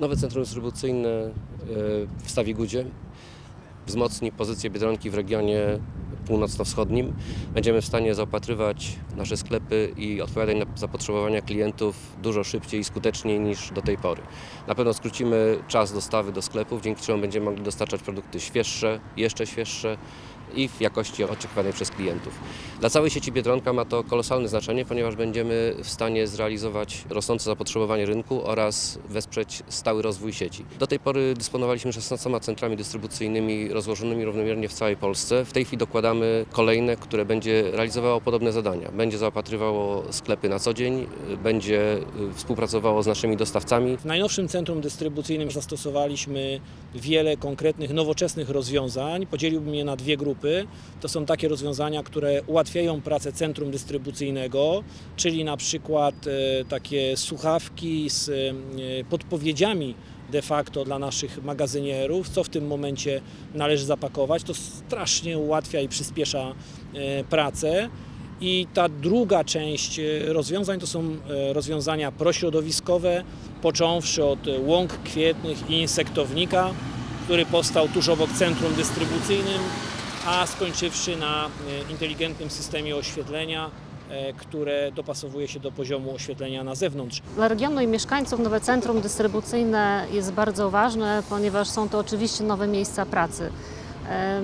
Nowe centrum dystrybucyjne e, w Stawigudzie wzmocni pozycję Biedronki w regionie północno-wschodnim. Będziemy w stanie zaopatrywać nasze sklepy i odpowiadać na zapotrzebowania klientów dużo szybciej i skuteczniej niż do tej pory. Na pewno skrócimy czas dostawy do sklepów, dzięki czemu będziemy mogli dostarczać produkty świeższe, jeszcze świeższe i w jakości oczekiwanej przez klientów. Dla całej sieci Biedronka ma to kolosalne znaczenie, ponieważ będziemy w stanie zrealizować rosnące zapotrzebowanie rynku oraz wesprzeć stały rozwój sieci. Do tej pory dysponowaliśmy 16 centrami dystrybucyjnymi rozłożonymi równomiernie w całej Polsce. W tej chwili dokładamy kolejne, które będzie realizowało podobne zadania. Będzie zaopatrywało sklepy na co dzień, będzie y, współpracowało z naszymi dostawcami. W najnowszym centrum dystrybucyjnym zastosowaliśmy wiele konkretnych, nowoczesnych rozwiązań. Podzieliłbym je na dwie grupy. To są takie rozwiązania, które ułatwiają pracę centrum dystrybucyjnego, czyli na przykład e, takie słuchawki z e, podpowiedziami de facto dla naszych magazynierów, co w tym momencie należy zapakować. To strasznie ułatwia i przyspiesza e, pracę. I ta druga część e, rozwiązań to są e, rozwiązania prośrodowiskowe, począwszy od łąk kwietnych i insektownika, który powstał tuż obok centrum dystrybucyjnym, a skończywszy na inteligentnym systemie oświetlenia, które dopasowuje się do poziomu oświetlenia na zewnątrz. Dla regionu i mieszkańców nowe centrum dystrybucyjne jest bardzo ważne, ponieważ są to oczywiście nowe miejsca pracy. E,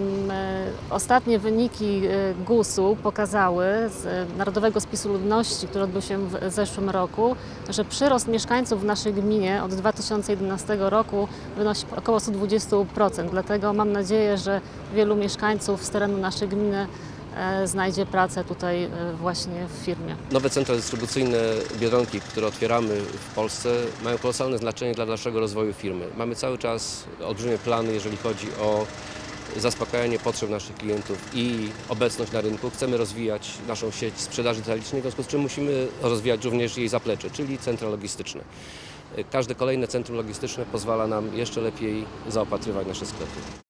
Ostatnie wyniki e, GUS-u pokazały z e, Narodowego Spisu Ludności, który odbył się w zeszłym roku, że przyrost mieszkańców w naszej gminie od 2011 roku wynosi około 120%. Dlatego mam nadzieję, że wielu mieszkańców z terenu naszej gminy e, znajdzie pracę tutaj e, właśnie w firmie. Nowe centra dystrybucyjne Biedronki, które otwieramy w Polsce, mają kolosalne znaczenie dla naszego rozwoju firmy. Mamy cały czas olbrzymie plany, jeżeli chodzi o zaspokajanie potrzeb naszych klientów i obecność na rynku. Chcemy rozwijać naszą sieć sprzedaży detalicznej, w związku z czym musimy rozwijać również jej zaplecze, czyli centra logistyczne. Każde kolejne centrum logistyczne pozwala nam jeszcze lepiej zaopatrywać nasze sklepy.